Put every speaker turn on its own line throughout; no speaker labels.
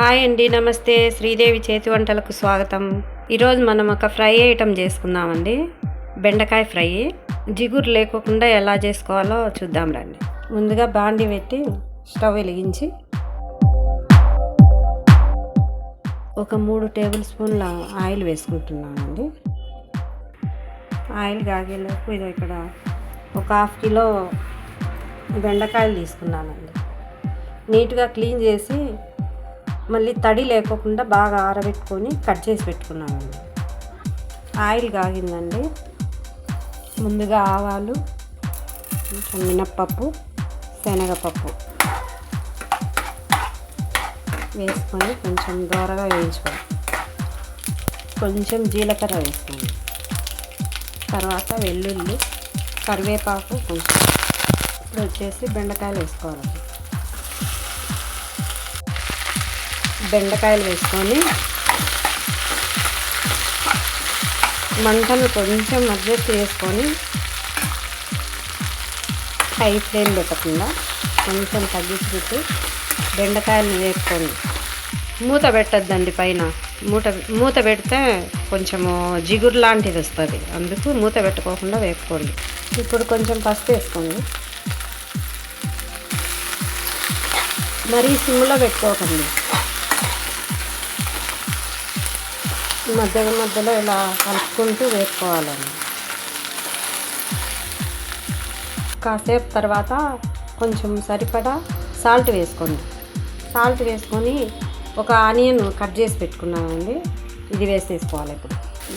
Hi అండి నమస్తే. శ్రీదేవి చేతి వంటలకు స్వాగతం. ఈరోజు మనం ఒక ఫ్రై ఐటెం చేసుకుందామండి. బెండకాయ ఫ్రై. జిగురు లేకోకుండా ఎలా చేసుకోవాలో చూద్దాం రండి. ముందుగా బాండి పెట్టి స్టవ్ వెలిగించి ఒక మూడు టేబుల్ స్పూన్ల ఆయిల్ వేసుకుంటున్నానండి. ఆయిల్ కాగేలోపు ఇది ఇక్కడ ఒక హాఫ్ కిలో బెండకాయలు తీసుకున్నానండి. నీట్గా క్లీన్ చేసి మళ్ళీ తడి లేకోకుండా బాగా ఆరబెట్టుకొని కట్ చేసి పెట్టుకున్నానండి. ఆయిల్ కాగిందండి. ముందుగా ఆవాలు కొంచెం మినప్పప్పు శనగపప్పు వేసుకొని కొంచెం దోరగా వేయించుకోవాలి. కొంచెం జీలకర్ర వేసుకోండి. తర్వాత వెల్లుల్లి కరివేపాకు కొంచెం. ఇప్పుడు వచ్చేసి బెండకాయలు వేసుకోవాలి. బెండకాయలు వేసుకొని మంటను కొంచెం అడ్జస్ట్ చేసుకొని హై ఫ్లేమ్ పెట్టకుండా కొంచెం తగ్గించుకుంటూ బెండకాయలు వేసుకోండి మూత పెట్టద్దండి పైన. మూత మూత పెడితే కొంచెము జిగురు లాంటిది వస్తుంది. అందుకు మూత పెట్టుకోకుండా వేసుకోండి ఇప్పుడు కొంచెం పసుపు వేసుకోండి. మరీ సిమ్లో పెట్టుకోకండి. మధ్య మధ్యలో ఇలా కలుపుకుంటూ వేసుకోవాలండి కాసేపు తర్వాత కొంచెం సరిపడా సాల్ట్ వేసుకోండి. సాల్ట్ వేసుకొని ఒక ఆనియన్ కట్ చేసి పెట్టుకున్నామండి ఇది వేసేసుకోవాలి ఇప్పుడు.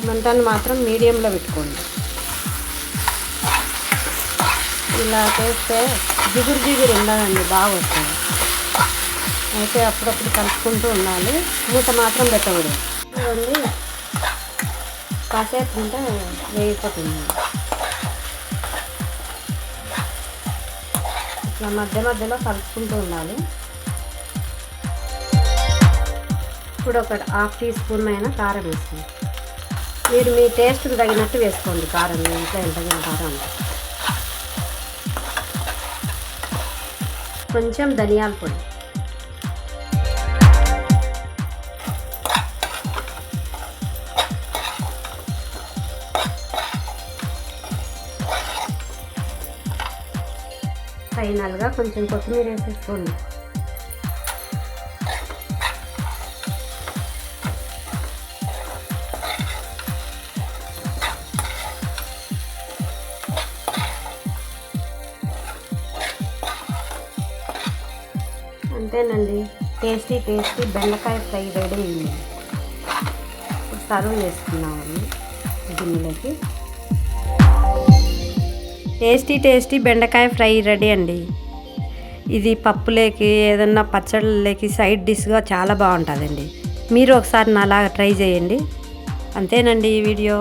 మంటను మాత్రం మీడియంలో పెట్టుకోండి. ఇలా చేస్తే జిగురు జిగురు ఉండదండి బాగా వస్తుంది. అయితే అప్పుడప్పుడు కలుపుకుంటూ ఉండాలి. మూత మాత్రం పెట్టకూడదు. చూడండి కాసేపు తింటే వేగిపోతుంది. ఇట్లా మధ్య మధ్యలో కలుపుకుంటూ ఉండాలి. ఇప్పుడు ఒక హాఫ్ టీ స్పూన్ అయినా కారం వేసుకోండి. మీరు మీ టేస్ట్కి తగినట్టు వేసుకోండి కారం. మీ ఇంట్లో ఎంత తింటారో కొంచెం ధనియాల పొడి. ఫైనల్గా కొంచెం కొత్తిమీర వేసేసుకోండి. అంతేనండి. టేస్టీ టేస్టీ బెండకాయ ఫ్రై రెడీ అయింది ఇప్పుడు సర్వ్ చేసుకున్నామండి గిన్నెలకి. టేస్టీ టేస్టీ బెండకాయ ఫ్రై రెడీ అండి. ఇది పప్పులేకి ఏదన్నా పచ్చళ్ళకి సైడ్ డిష్గా చాలా బాగుంటుందండి. మీరు ఒకసారి నాలా ట్రై చేయండి. అంతేనండి ఈ వీడియో.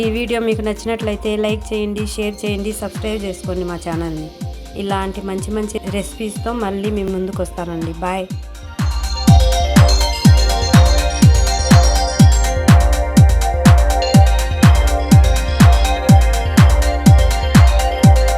ఈ వీడియో మీకు నచ్చినట్లయితే లైక్ చేయండి షేర్ చేయండి సబ్స్క్రైబ్ చేసుకోండి మా ఛానల్ని. ఇలాంటి మంచి మంచి రెసిపీస్తో మళ్ళీ మేము ముందుకు వస్తానండి బాయ్.